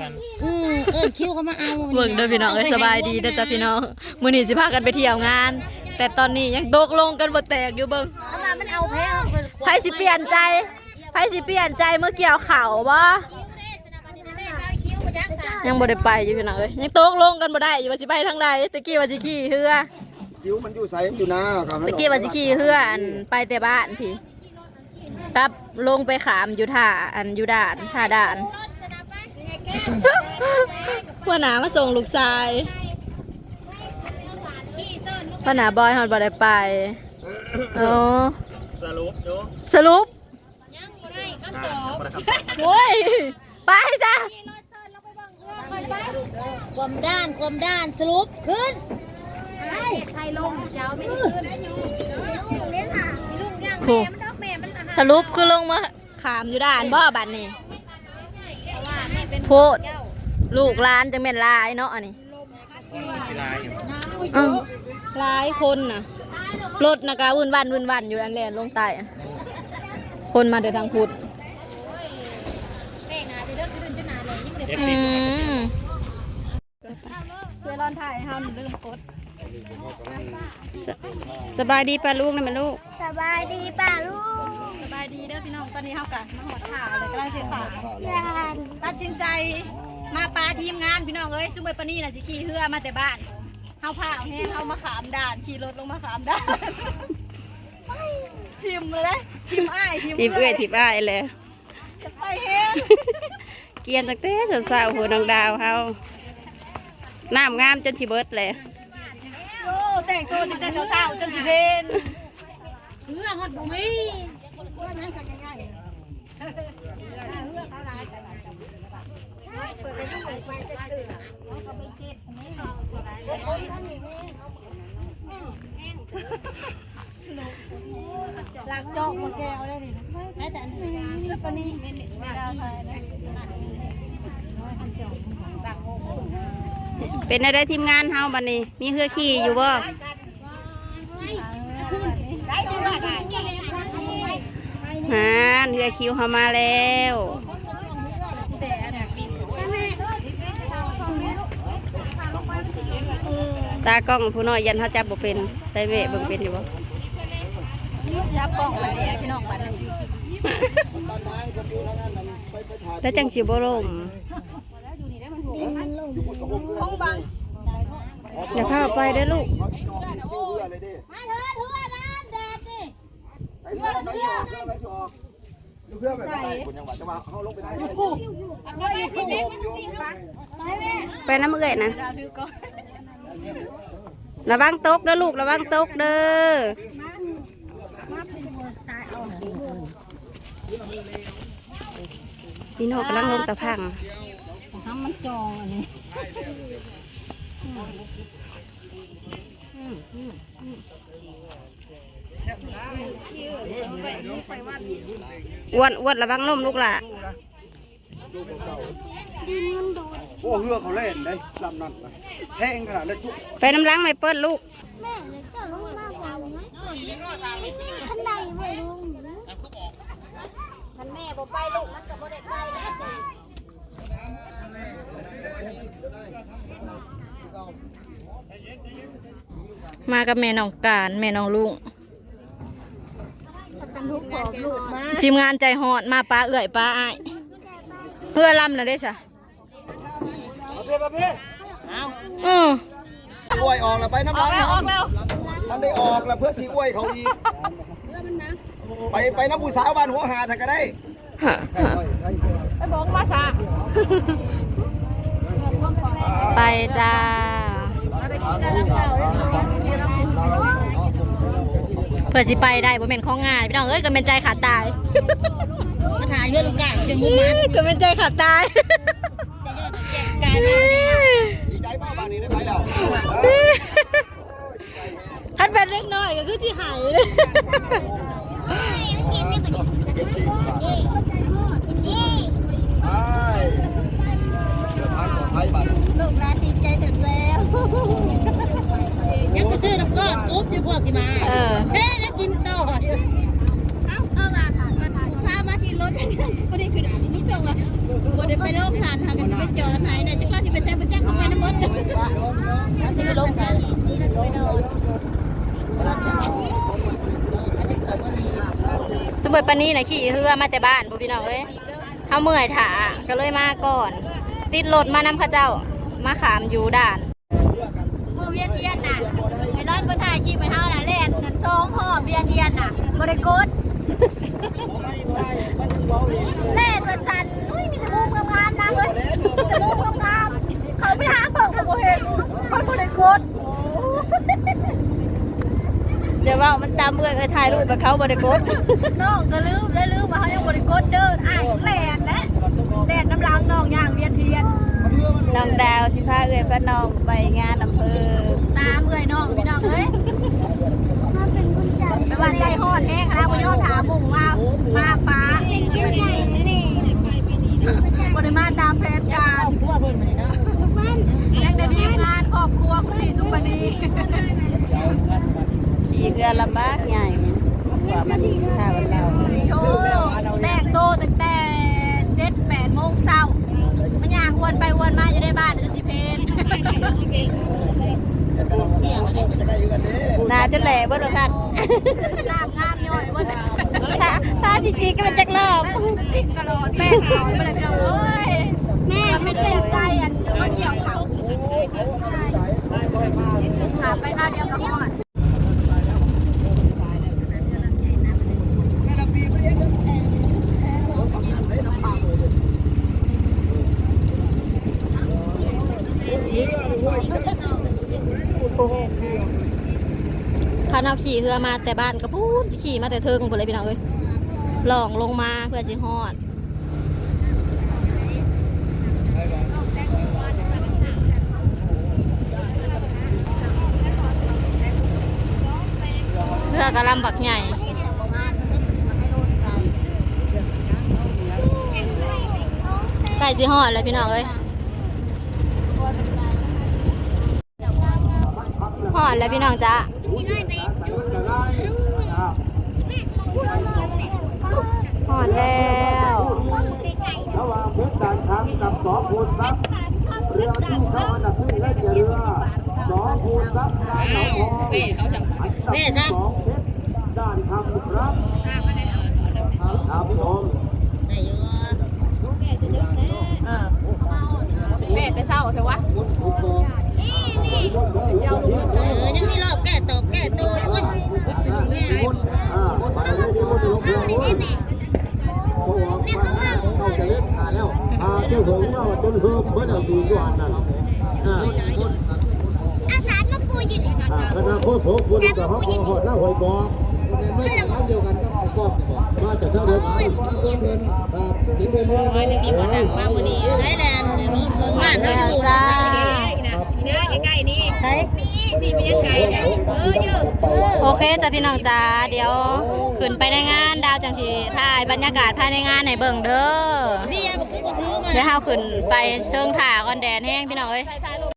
กันอืมเอิ้นคิวเขามาเอาเบิ่งเด้อพี่น้องเอ้ยสบายดีเด้อจ้ะพี่น้องมื้อนี้สิพากันไปเที่ยวงาน แต่ตอนนี้ยังตกลงกันบ่แตกอยู่เบิ่งเอามามันเอาแพ้เพิ่นไผสิเปลี่ยนใจไผสิเปลี่ยนใจเมื่อเกี่ยวข้าวบ่ยังบ่ได้ไปอยู่พี่น้องเอ้ยยังตกลงกันบ่ได้อยู่ว่าสิไปทางใดตะกี้ว่าสิขี่เรือคิ้วมันอยู่ใสมันอยู่หน้าครับตะกี้ว่าสิขี่เรืออันไปแต่บ้านพี่ครับลงไปขามอยู่ท่าอันอยู่ด่านท่าด่าน พ่อหนามาส่งลูกชายพ่อหนาบอยฮอดบ่ได้ไปอ๋อสรุปดูสรุปอ่าบ่ได้คำตอบโอ้ยไปซะความด้านความด้านสรุปขึ้นใครลงเจ้าไม่ได้ขึ้นครูสรุปคือลงมาขามอยู่ด่านบ่บัดนี้ โพดลูกหล้านจังแม่นหลายเนาะอันนี้สิลายอยู่อืมหลายคนน่ะรถนะกะวุ่นวันวุ่นวันอยู่อันแลนลงใต้อะคนมาเดินทางพุทธเอฟอืซีสุดมเพื่อรอนถ่ายเฮาลืมกด สบายดีป้าลูกนะแม่ลูก สบายดีป่ะลูกสบายดีเด้อพี่น้อง ตอนนี้เฮากะมาหอดข่าวเลยกำลังเสียข่าวยานตัดสินใจมาปาทีมงานพี่น้องเอ้ยซุ่มไปปานี่น่ะสิขี่เรือมาแต่บ้านเฮาพาเอาแห้งเฮามาขามด่านขี่รถลงมาขามด่านทีมเลยนะทีมอ้ายทีมทิพเอ้ยทิพอ้ายเลยจะไปแห้งเกียนตั้งแต่สาวๆหัวน้องดาวเฮาน้ำงามจนชิเบิดเลยโอ้ แต่งตัวตั้งแต่เช้าๆจนสิเพนเพื่อฮอดบ่มีหลักจอกมาแก้วได้ดิได้แต่อันนี้แล้วปานี่ไม่ได้ใครนะ เป็นอะไรทีมงานเฮาบัดนี้ มีเฮือขี่อยู่บ่ได้จังหวัดไหนฮานเฮือคิวเฮามาแล้วตากล้องผู้น้อยยันเขาจับบ่เป็นได้เวะเบิ่งเป็นอยู่บ่ยับกล้องมาเนี่ยพี่น้องบัดนี้ตันทางคนอยู่ทางนั้นนั่นไปไปถ่ายแล้วจังสิบ่ล่ม อยู่บนกระโปรงเรือ ห้องบังอย่าพาไปเด้อลูกเขาชิจองคิ้วเรือเลยดิมาเถอะเพื่อนนะแดดนี่ไปเรือไปเรือไปเรืออยู่เพื่อแบบไหนคนยังหวัดจะมาเขาลงไปได้อยู่คู่อยู่คู่ไปน้ำเอื้อยนะระวังตกเด้อลูกระวังตกเด้อพี่น้องกำลังลงตะพังทำมันจองอันนี้ อ้วนอ้วนระวังล่มลูกหล่ะโอ้เรือเขาเล่นได้ลำนั้นนะแห้งขนาดนั้นจุ๊บไปน้ำล้างไม่เปิดลูกแม่เลยเจ้าลงมาบอกไหมขันใดไม่ลงมันแม่บ่ไปลูกมันก็บ่ได้ไปแล้วจ้ะ มากับแม่น้องการแม่น้องลุงกันทุกขอบลูกมาทีมงานใจหอดมาป้าเอื่อยป้าอ้ายเพื่อลำนะได้สะมาเพื่อมาเพื่ออืออวยออกแล้วไปน้ำออกแล้วออกแล้วมันได้ออกแล้วเพื่อสีอวยเขาอีกไปไปน้ำผู้สาวบ้านหัวหาดก็ได้ไปบอกมาซะไป จ้าเพื่อสิไปได้บ่แม่นของง่ายพี่น้องเอ้ยก็เป็นใจขาดตายมาถ่ายเพื่อนลูกกะจนมุมมันก็เป็นใจขาดตาย กายมา ดีใจมากบางนี้ได้ไปแล้ว คันเป็นเล็กน้อยก็คือสิหายเลย เก็บชีพไปเดินทางปลอดภัยบัตร ลูกหลานดีใจแต่แซ่บยังไป ซื้อน้ำก้อนอุ๊บอยู่พวกสิมาเออ เฮ้แล้วกินต่ออยู่เอาเอามามันพามากินรถก็ได้คือลูกชมว่าบ่ได้ไปโรงทานทางกันสิไปจอดไหนเนี่ยจักรสิไปแจ้งไปแจ้งเข้าไปน้ำมดแล้วจะไปลงสาลีนี่แล้วจะไปนอนก็รถจะนอนอันนี้ก็บ่ดีสมมติปานนี้นะขี่เรือมาแต่บ้านบ่พี่น้องเอ้ยเฮาเมื่อยถาก็เลยมาก่อน ติดรถมานำเข้าเจ้า มาขามอยู่ด่าน บ่ได้กดแล่นมาสั่นอุ้ยมีแต่มุมงามๆนะเอ้ยมีแต่มุมงามๆเขาไปหาเบิ่งก็บ่เห็นเพิ่นบ่ได้กดเดี๋ยวว่ามันตามเบื่อเออถ่ายรูปกับเขาบ่ได้กดน้องก็ลืมได้ลืมว่าเขายังบ่ได้กดเด้ออ้ายแล่นนะแล่นน้ำลางน้องย่างเวียนเทียนน้องดาวสิพาเอ้ยพาน้องไปงานอำเภอตามเอ้ยน้องพี่น้องเอ้ย มุ่งว่ามาป้าบ่ได้มาตามแผนการยังได้ทีมงานครอบครัวคุณพี่สุปนีขี่เรือลำบากใหญ่กว่ามันท่าวเราแต่งโตตั้งแต่7 8โมงเช้ามันย่างวนไปวนมาอยู่ในบ้านคือสิเพนนาจนแหล่บ่ดอกคันน้ำงามย่อยว่าแต่ถ้าถ้า จริงๆก็มันจักรอบติกกระโดดแป้งเขาไปเลยพี่น้องเอ้ยแม่ไม่เป็เป็นใจอันมันเกี่ยวเขาขาไปมาเดียวก่อนพาเอาขี่เรือมาแต่บ้านก็พูดขี่มาแต่เทิงพุ่นเลยพี่น้องเอ้ย ลองลงมาเพื่อสิฮอดเรือกระลำบักใหญ่ใกล้สิฮอดเลยพี่น้องเอ้ยฮอดแล้วพี่น้องจ้า ที่ได้ไปดูรู้แม่พูดอร่อยเลยฮอดแล้วระหว่างเพชรด่านช้างกับสอพูนทรัพย์เรือที่เข้าอันดับที่ได้แก่เรือสอพูนทรัพย์ด้านหนองหองอันดับที่สองเพชรด้านคำครับครับผมแม่แต่เศร้าเถอะวะยังมีรอบแก้ตกแก้ตัวด้วยอ่าไปได้ดีคนลงเรือ โอ้ยเขาบอกว่าเขาจะเล่นขาแล้วอ่าเจ้าของว่าจนเพิ่มเมื่อเดือนปีก่อนนั่นอาอาสามาปูยู่นี่อ่าคณะโคโสคุณกับเขาขอหน้าหอยกอไม่ใช่เดียวกันก็เอาก็มาจากเท่าเดิมเอาเงินเงินครับเงินเงินว่าไว้ในมีคนดังมาวันนี้ได้แลนด์บ้านเราแล้วอยู่จ้า โอเคจ้ะพี่น้องจ้าเดี๋ยวขึ้นไปในงานดาวจังทีถ่ายบรรยากาศภายในงานในเบิ่งเด้อเบียร์มันคือบ่ถือมาเดี๋ยวเฮาขึ้นไปเทิงถ่าก่อนแดดแห้งพี่น้องเอ้ย